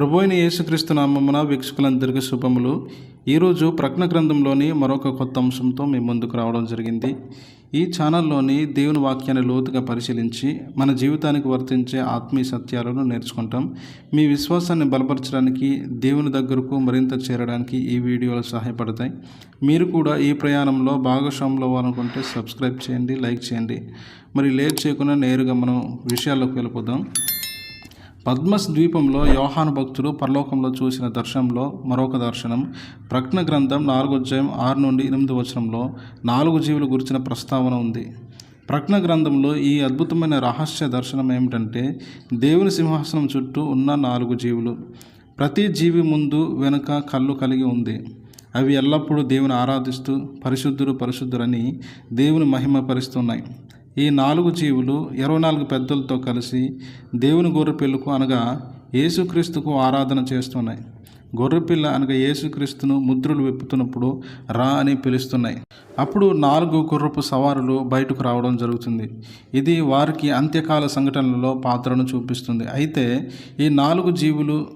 ప్రభు అయిన యేసుక్రీస్తు నామమున వీక్షకులందరికీ శుభములు. ఈరోజు ప్రకటన గ్రంథంలోని మరొక కొత్త అంశంతో మేము ముందుకు రావడం జరిగింది. ఈ ఛానల్లోని దేవుని వాక్యాన్ని లోతుగా పరిశీలించి మన జీవితానికి వర్తించే ఆత్మీయ సత్యాలను నేర్చుకుంటాం. మీ విశ్వాసాన్ని బలపరచడానికి దేవుని దగ్గరకు మరింత చేరడానికి ఈ వీడియోలు సహాయపడతాయి. మీరు కూడా ఈ ప్రయాణంలో భాగస్వాములు అవ్వాలనుకుంటే సబ్స్క్రైబ్ చేయండి లైక్ చేయండి. మరి లేట్ చేయకుండా నేరుగా మనం విషయాల్లోకి వెళ్ళిపోదాం. పద్మస్ ద్వీపంలో యోహాను భక్తుడు పరలోకంలో చూసిన దర్శనంలో మరొక దర్శనం. ప్రజ్ఞ గ్రంథం నాలుగు అధ్యాయం ఆరు నుండి ఎనిమిది వచనంలో నాలుగు జీవుల గురించిన ప్రస్తావన ఉంది. ప్రజ్ఞ గ్రంథంలో ఈ అద్భుతమైన రహస్య దర్శనం ఏమిటంటే దేవుని సింహాసనం చుట్టూ ఉన్న నాలుగు జీవులు. ప్రతి జీవి ముందు వెనుక కళ్ళు కలిగి ఉంది. అవి ఎల్లప్పుడూ దేవుని ఆరాధిస్తూ పరిశుద్ధుడు పరిశుద్ధురని దేవుని మహిమపరుస్తున్నాయి. ఈ నాలుగు జీవులు ఇరవై నాలుగు పెద్దలతో కలిసి దేవుని గొర్రెపిల్లకు అనగా యేసుక్రీస్తుకు ఆరాధన చేస్తున్నాయి. గొర్రెపిల్ల అనగా యేసుక్రీస్తును ముద్రలు విప్పుతున్నప్పుడు రా అని పిలుస్తున్నాయి. అప్పుడు నాలుగు గుర్రపు సవారులు బయటకు రావడం జరుగుతుంది. ఇది వారికి అంత్యకాల సంఘటనలలో పాత్రను చూపిస్తుంది. అయితే ఈ నాలుగు జీవులు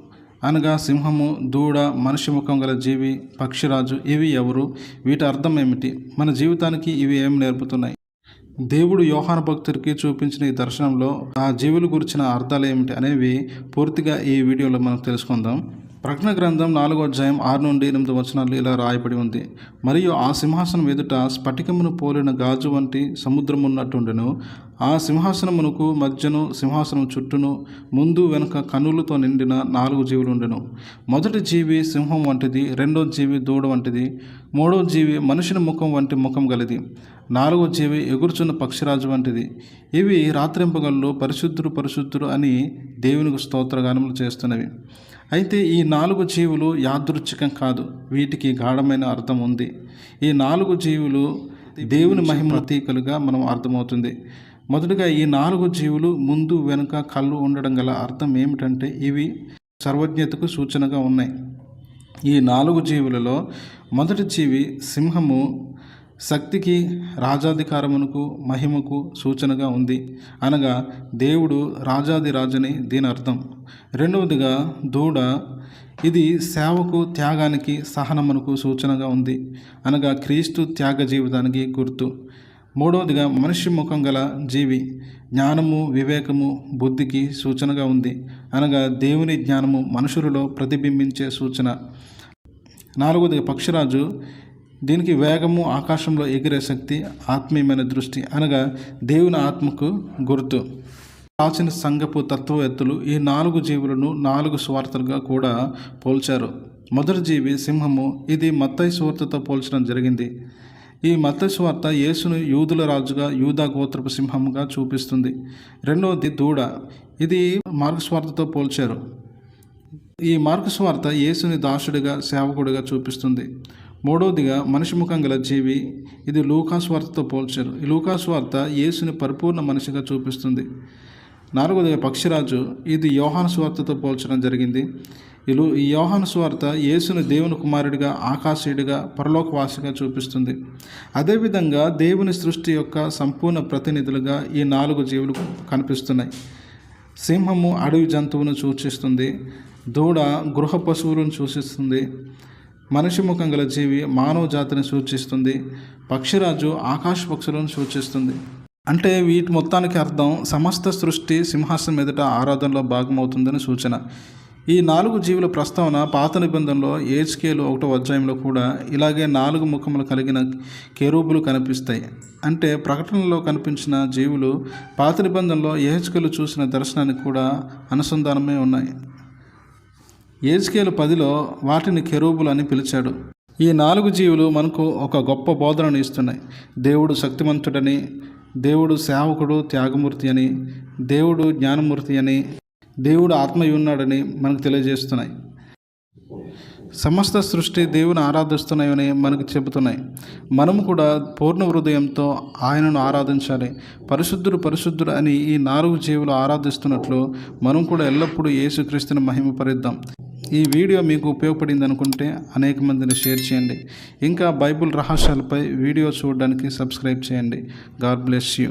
అనగా సింహము దూడ మనిషి ముఖం గల జీవి పక్షిరాజు ఇవి ఎవరు? వీటి అర్థం ఏమిటి? మన జీవితానికి ఇవి ఏం నేర్పుతున్నాయి? దేవుడు యోహాన భక్తుడికి చూపించిన ఈ దర్శనంలో ఆ జీవుల గురించిన అర్థాలు ఏమిటి అనేవి పూర్తిగా ఈ వీడియోలో మనం తెలుసుకుందాం. ప్రజ్ఞ గ్రంథం నాలుగో అధ్యాయం ఆరు నుండి ఎనిమిది వచనాలు ఇలా రాయబడి ఉంది. మరియు ఆ సింహాసనం ఎదుట స్ఫటికమును పోలిన గాజు వంటి సముద్రం ఉన్నట్టుండెను ఆ సింహాసనమునకు మధ్యను సింహాసనం చుట్టూను ముందు వెనుక కనులతో నిండిన నాలుగు జీవులు ఉండెను. మొదటి జీవి సింహం వంటిది రెండో జీవి దూడ వంటిది మూడో జీవి మనుషుని ముఖం వంటి ముఖం గలది నాలుగో జీవి ఎగురుచున్న పక్షిరాజు వంటిది. ఇవి రాత్రింపగళ్ళు పరిశుద్ధుడు పరిశుద్ధుడు అని దేవునికి స్తోత్రగానములు చేస్తున్నవి. అయితే ఈ నాలుగు జీవులు యాదృచ్ఛికం కాదు వీటికి గాఢమైన అర్థం ఉంది. ఈ నాలుగు జీవులు దేవుని మహిమ ప్రతీకలుగా మనం అర్థమవుతుంది. మొదటగా ఈ నాలుగు జీవులు ముందు వెనుక కళ్ళు ఉండడం గల అర్థం ఏమిటంటే ఇవి సర్వజ్ఞతకు సూచనగా ఉన్నాయి. ఈ నాలుగు జీవులలో మొదటి జీవి సింహము శక్తికి రాజాధికారమునకు మహిమకు సూచనగా ఉంది. అనగా దేవుడు రాజాదిరాజని దీని అర్థం. రెండవదిగా దూడ ఇది సేవకు త్యాగానికి సహనమునకు సూచనగా ఉంది. అనగా క్రీస్తు త్యాగ జీవితానికి గుర్తు. మూడవదిగా మనిషి ముఖం గల జీవి జ్ఞానము వివేకము బుద్ధికి సూచనగా ఉంది. అనగా దేవుని జ్ఞానము మనుషులలో ప్రతిబింబించే సూచన. నాలుగవదిగా పక్షిరాజు దీనికి వేగము ఆకాశంలో ఎగిరే శక్తి ఆత్మీయమైన దృష్టి. అనగా దేవుని ఆత్మకు గుర్తు. ప్రాచీన సంఘపు తత్వవేత్తలు ఈ నాలుగు జీవులను నాలుగు స్వార్థలుగా కూడా పోల్చారు. మొదటి జీవి సింహము ఇది మత్తయి స్వార్థతో పోల్చడం జరిగింది. ఈ మత్తయి యేసును యూదుల రాజుగా యూదా గోత్రపు సింహముగా చూపిస్తుంది. రెండవది దూడ. ఇది మార్గస్వార్థతో పోల్చారు. ఈ మార్గస్వార్థ యేసుని దాసుడిగా సేవకుడిగా చూపిస్తుంది. మూడవదిగా మనిషి ముఖం గల జీవి. ఇది లూకాస్వార్తతో పోల్చారు. ఈ లూకాస్వార్త యేసుని పరిపూర్ణ మనిషిగా చూపిస్తుంది. నాలుగవదిగా పక్షిరాజు. ఇది యోహాను స్వార్థతో పోల్చడం జరిగింది. ఇలు ఈ యోహాను స్వార్థ యేసుని దేవుని కుమారుడిగా ఆకాశీయుడిగా పరలోకవాసిగా చూపిస్తుంది. అదేవిధంగా దేవుని సృష్టి యొక్క సంపూర్ణ ప్రతినిధులుగా ఈ నాలుగు జీవులు కనిపిస్తున్నాయి. సింహము అడవి జంతువును సూచిస్తుంది. దూడ గృహ పశువులను సూచిస్తుంది. మనిషి ముఖం గల జీవి మానవ జాతిని సూచిస్తుంది. పక్షిరాజు ఆకాశ పక్షులను సూచిస్తుంది. అంటే వీటి మొత్తానికి అర్థం సమస్త సృష్టి సింహాసనం ఎదుట ఆరాధనలో భాగమవుతుందని సూచన. ఈ నాలుగు జీవుల ప్రస్తావన పాత నిబంధనలో ఏజ్కేలు ఒకటో అధ్యాయంలో కూడా ఇలాగే నాలుగు ముఖములు కలిగిన కెరూబులు కనిపిస్తాయి. అంటే ప్రకటనలో కనిపించిన జీవులు పాత నిబంధనలో ఏహెచ్కేలు చూసిన దర్శనానికి కూడా అనుసంధానమే ఉన్నాయి. ఏజ్కేలు పదిలో వాటిని కెరూబులు అని పిలిచాడు. ఈ నాలుగు జీవులు మనకు ఒక గొప్ప బోధనను ఇస్తున్నాయి. దేవుడు శక్తిమంతుడని దేవుడు సేవకుడు త్యాగమూర్తి అని దేవుడు జ్ఞానమూర్తి అని దేవుడు ఆత్మయ్య ఉన్నాడని మనకు తెలియజేస్తున్నాయి. సమస్త సృష్టి దేవుని ఆరాధిస్తున్నాయని మనకు చెబుతున్నాయి. మనము కూడా పూర్ణ హృదయంతో ఆయనను ఆరాధించాలి. పరిశుద్ధుడు పరిశుద్ధుడు అని ఈ నాలుగు జీవులు ఆరాధిస్తున్నట్లు మనం కూడా ఎల్లప్పుడూ యేసుక్రీస్తుని మహిమపరిద్దాం ఈ వీడియో మీకు ఉపయోగపడింది అనుకుంటే అనేక మందిని షేర్ చేయండి. ఇంకా బైబిల్ రహస్యాలపై వీడియో చూడడానికి సబ్స్క్రైబ్ చేయండి. God bless you.